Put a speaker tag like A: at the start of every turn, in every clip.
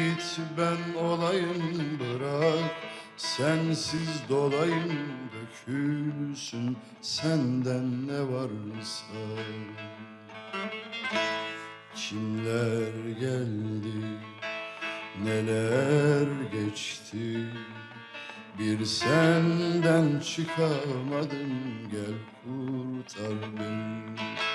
A: git ben olayım bırak. Sensiz dolayım dökülsün senden ne varsa. Kimler geldi neler geçti? Bir senden çıkamadım gel kurtar beni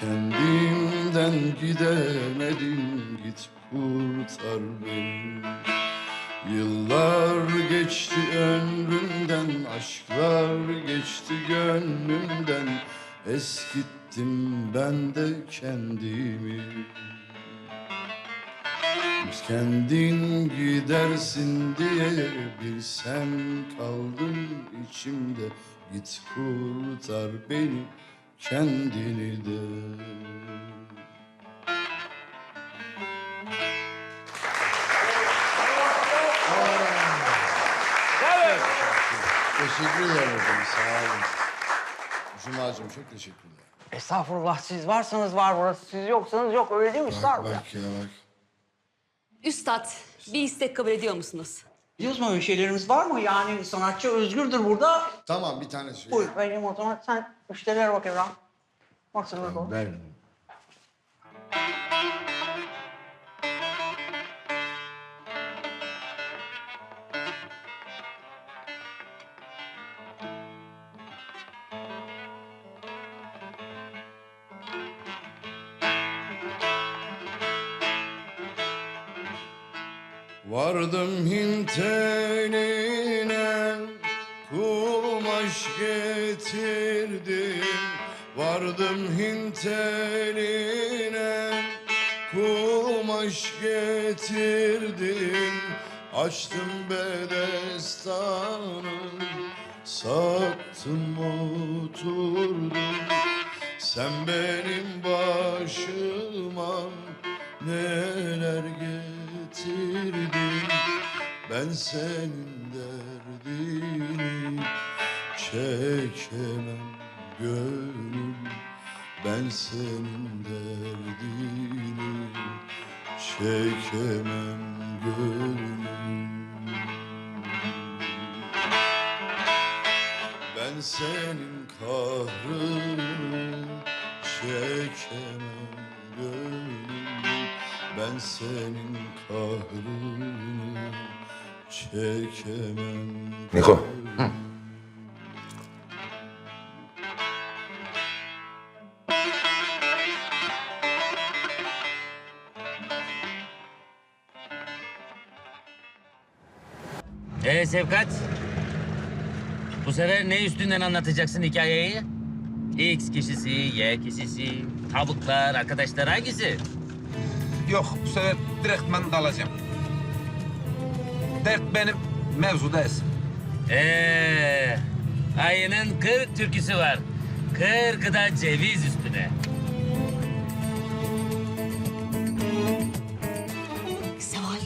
A: Kendimden gidemedim git kurtar beni. Yıllar geçti ömrümden aşklar geçti gönlümden. Eskittim ben de kendimi. Kendin gidersin diye bilsem kaldım içimde. Git kurtar beni kendini de Teşekkür ederim efendim sağ olun. Cuma'cığım çok teşekkürler.
B: Estağfurullah siz varsanız var burası. Siz yoksanız yok öyle değil mi Üstad?
A: Bak bak ya bak.
C: Üstad, bir istek kabul ediyor musunuz?
B: Biliyoruz mu öyle şeylerimiz var mı? Yani sanatçı özgürdür burada.
A: Tamam bir tane söyle.
B: Buyur vereyim o zaman. Sen müşterilere bak Evren. Bak sana bakalım.
A: Ver. Vardım Hint eline kumaş getirdim. Vardım Hint eline kumaş getirdim. Açtım bedestanı sattım oturdum. Sen benim başıma neler getirdin Ben senin derdini. Çekemem gönül Ben senin derdini. Çekemem gönül Ben senin kahrını. Çekemem gönlüm Ben senin kahrını çekemem
D: Niko.
A: gönlüm.
E: Ee Sevkat? Bu sefer ne üstünden anlatacaksın hikayeyi? X kişisi, Y kişisi, tavuklar, arkadaşlar hangisi?
D: Yok bu sefer direktmen dalacağım. Dert benim, mevzu değilsin.
E: Ee, ayının 40 türküsü var. 40'ı da ceviz üstüne.
C: Seval,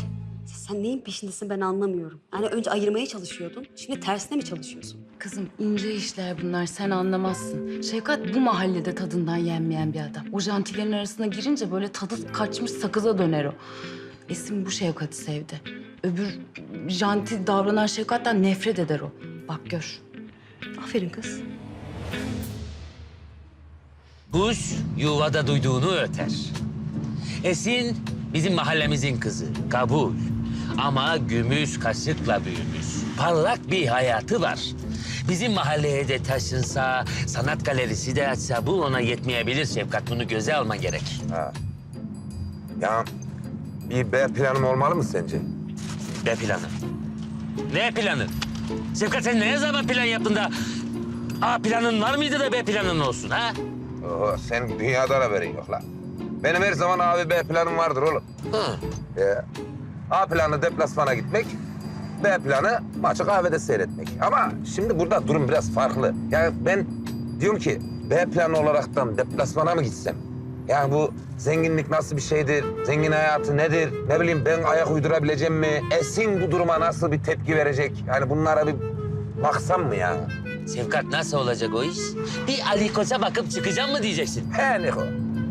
C: sen neyin peşindesin ben anlamıyorum. Yani önce ayırmaya çalışıyordun, şimdi tersine mi çalışıyorsun?
F: Kızım ince işler bunlar sen anlamazsın. Şevkat bu mahallede tadından yenmeyen bir adam. O jantilerin arasına girince böyle tadı kaçmış sakıza döner o. Esin bu Şevkat'i sevdi. Öbür janti davranan Şevkat'ten nefret eder o. Bak gör.
C: Aferin kız.
E: Kuş yuvada duyduğunu öter. Esin bizim mahallemizin kızı, kabul. Ama gümüş kaşıkla büyümüş. Parlak bir hayatı var. Bizim mahalleye de taşınsa, sanat galerisi de açsa bu ona yetmeyebilir Şefkat. Bunu göze alman gerek.
D: Ha. Ya bir B planım olmalı mı sence?
E: Ne planı? Ne planı? Şefkat sen ne zaman plan yaptın da A planın var mıydı da B planın olsun ha?
D: Oho, sen dünyada haberin yok lan. Benim her zaman A ve B planım vardır oğlum.
E: Hı.
D: Ee, A planı deplasmana gitmek, B planı maçı kahvede seyretmek. Ama şimdi burada durum biraz farklı. Yani ben diyorum ki B planı olaraktan deplasmana mı gitsem? Yani bu zenginlik nasıl bir şeydir? Zengin hayatı nedir? Ne bileyim ben ayak uydurabileceğim mi? Esin bu duruma nasıl bir tepki verecek? Yani bunlara bir baksam mı ya?
E: Şefkat nasıl olacak o iş? Bir Ali Koç'a bakıp çıkacağım mı diyeceksin?
D: He Niko.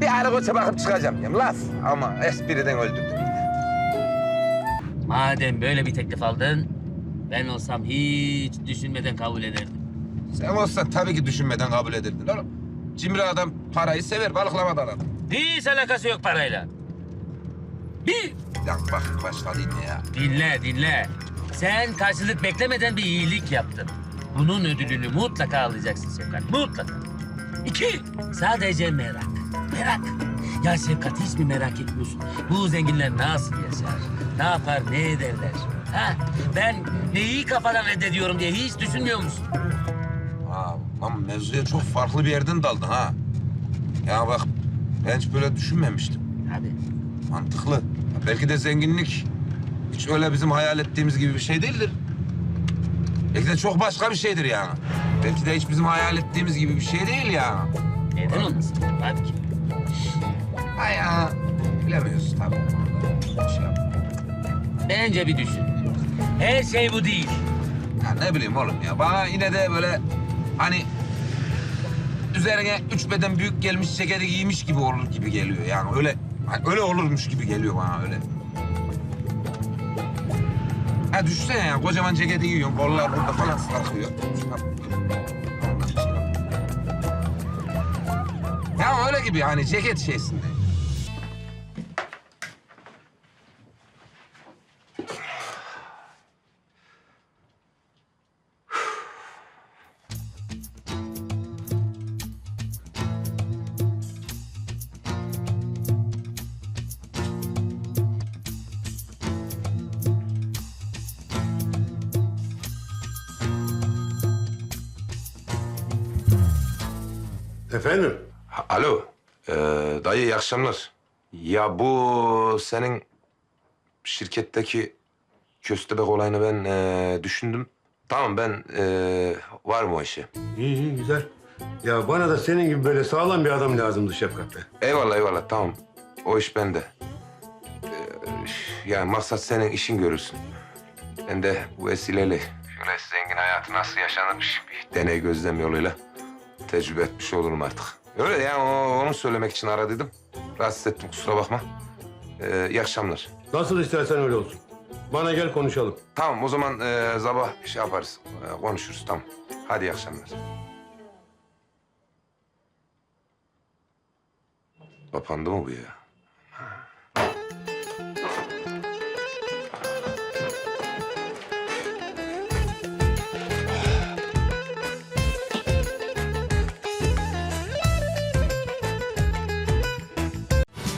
D: Bir ara koça bakıp çıkacağım diyeyim. Laf ama espriden öldürdüm yine.
E: Madem böyle bir teklif aldın, ben olsam hiç düşünmeden kabul ederdim.
D: Sen olsan tabii ki düşünmeden kabul edirdin oğlum. Cimri adam parayı sever, balıklamadan adam.
E: Hiç alakası yok parayla. Bir
D: Ya bak başladı yine ya.
E: dinle dinle. Sen karşılık beklemeden bir iyilik yaptın. Bunun ödülünü mutlaka alacaksın Sevkat. Mutlaka. İki, sadece merak. Merak. Ya Sevkat hiç mi merak etmiyorsun? Bu zenginler nasıl yaşar? Ne yapar, ne ederler? Ha? Ben neyi kafadan reddediyorum diye hiç düşünmüyor musun?
D: Ha, lan mevzuya çok farklı bir yerden daldın ha. Ya bak ben hiç böyle düşünmemiştim.
E: Hadi.
D: Mantıklı. Ya belki de zenginlik hiç öyle bizim hayal ettiğimiz gibi bir şey değildir. Belki de çok başka bir şeydir yani. Belki de hiç bizim hayal ettiğimiz gibi bir şey değil yani.
E: Neden olmasın? Hadi ki.
D: Ha ya bilemiyoruz tabii. Şey yap-
E: Bence bir düşün. Her şey bu değil.
D: Ya ne bileyim oğlum ya. Bana yine de böyle hani üzerine üç beden büyük gelmiş ceketi giymiş gibi olur gibi geliyor yani öyle hani öyle olurmuş gibi geliyor bana öyle. Ha düşünsene ya kocaman ceketi giyiyorsun kollar burada falan sarkıyor. Ya öyle gibi hani ceket şeysinde.
G: Efendim?
D: Ha, Alo, ee, dayı iyi akşamlar. Ya bu senin şirketteki köstebek olayını ben ee, düşündüm. Tamam ben ee, var mı o işe?
G: İyi iyi güzel. Ya bana da senin gibi böyle sağlam bir adam lazımdı Şefkat Bey.
D: Eyvallah eyvallah tamam. O iş bende. Ee, yani maksat senin işin görürsün. Ben de bu vesileyle şöyle zengin hayatı nasıl yaşanırmış bir deney gözlem yoluyla tecrübe etmiş olurum artık. Öyle yani o- onu söylemek için aradıydım. Rahatsız ettim kusura bakma. Ee, iyi akşamlar.
G: Nasıl istersen öyle olsun. Bana gel konuşalım.
D: Tamam o zaman e, sabah şey yaparız. e, konuşuruz tamam. Hadi iyi akşamlar. Kapandı mı bu ya?